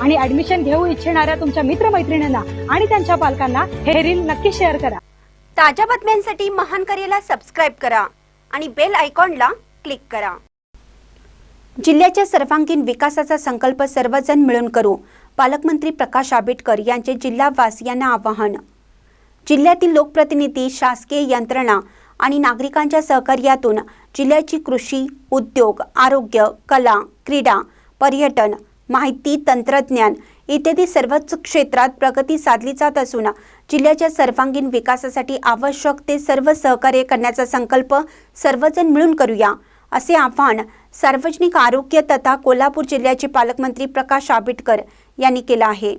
आणि ऍडमिशन घेऊ इच्छिणाऱ्या तुमच्या मित्रमैत्रिणींना आणि त्यांच्या पालकांना हे रील नक्की शेअर करा. ताज्या बातम्यांसाठी महान करेला सबस्क्राईब करा आणि बेल आयकॉनला क्लिक करा. जिल्ह्याच्या सर्वांगीण विकासाचा संकल्प सर्वजण मिळून करू पालकमंत्री प्रकाश आंबेडकर यांचे जिल्हावासियांना आवाहन. जिल्ह्यातील लोकप्रतिनिधी शासकीय यंत्रणा आणि नागरिकांच्या सहकार्यातून जिल्ह्याची कृषी उद्योग आरोग्य कला क्रीडा पर्यटन माहिती तंत्रज्ञान इत्यादी सर्वच क्षेत्रात प्रगती साधली जात असून जिल्ह्याच्या सर्वांगीण विकासासाठी आवश्यक ते सर्व सहकार्य करण्याचा संकल्प सर्वजण मिळून करूया असे आवाहन सार्वजनिक आरोग्य तथा कोल्हापूर जिल्ह्याचे पालकमंत्री प्रकाश आंबेडकर यांनी केलं आहे.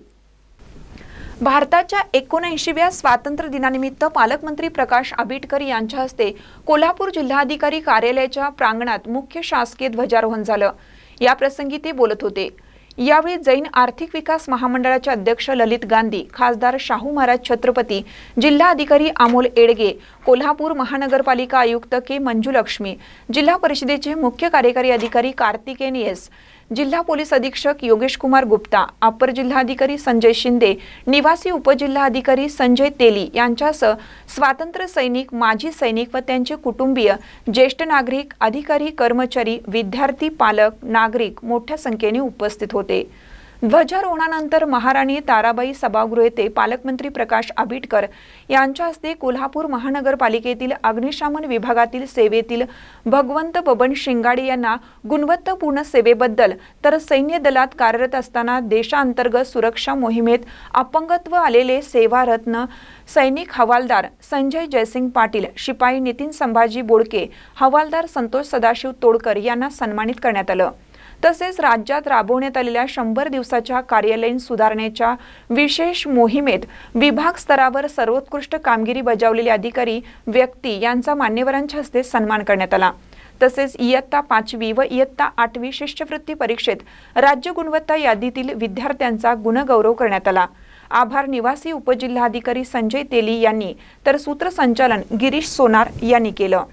भारताच्या एकोणऐंशीव्या स्वातंत्र्य दिनानिमित्त पालकमंत्री प्रकाश आंबेडकर यांच्या हस्ते कोल्हापूर जिल्हाधिकारी कार्यालयाच्या प्रांगणात मुख्य शासकीय ध्वजारोहण झालं. या प्रसंगी ते बोलत होते. यावेळी जैन आर्थिक विकास महामंडळाचे अध्यक्ष ललित गांधी खासदार शाहू महाराज छत्रपती जिल्हा अधिकारी अमोल एडगे कोल्हापूर महानगरपालिका आयुक्त के मंजुलक्ष्मी जिल्हा परिषदेचे मुख्य कार्यकारी अधिकारी कार्तिकेन एस जिल्हा पोलीस अधीक्षक योगेश कुमार गुप्ता अपर जिल्हाधिकारी संजय शिंदे निवासी उपजिल्हाधिकारी संजय तेली यांच्यासह स्वातंत्र्य सैनिक माजी सैनिक व त्यांचे कुटुंबीय ज्येष्ठ नागरिक अधिकारी कर्मचारी विद्यार्थी पालक नागरिक मोठ्या संख्येने उपस्थित होते. ध्वजारोहणानंतर महाराणी ताराबाई सभागृह येथे पालकमंत्री प्रकाश आबिटकर यांच्या हस्ते कोल्हापूर महानगरपालिकेतील अग्निशामन विभागातील सेवेतील भगवंत बबन शिंगाडे यांना गुणवत्तापूर्ण सेवेबद्दल तर सैन्य दलात कार्यरत असताना देशांतर्गत सुरक्षा मोहिमेत अपंगत्व आलेले सेवारत्न सैनिक हवालदार संजय जयसिंग पाटील शिपाई नितीन संभाजी बोडके हवालदार संतोष सदाशिव तोडकर यांना सन्मानित करण्यात आलं. तसेच राज्यात राबवण्यात आलेल्या शंभर दिवसाच्या कार्यालयीन सुधारणेच्या विशेष मोहिमेत विभाग स्तरावर सर्वोत्कृष्ट कामगिरी बजावलेले अधिकारी व्यक्ती यांचा मान्यवरांच्या हस्ते सन्मान करण्यात आला. तसेच इयत्ता पाचवी व इयत्ता आठवी शिष्यवृत्ती परीक्षेत राज्य गुणवत्ता यादीतील विद्यार्थ्यांचा गुणगौरव करण्यात आला. आभार निवासी उपजिल्हाधिकारी संजय तेली यांनी तर सूत्रसंचालन गिरीश सोनार यांनी केलं.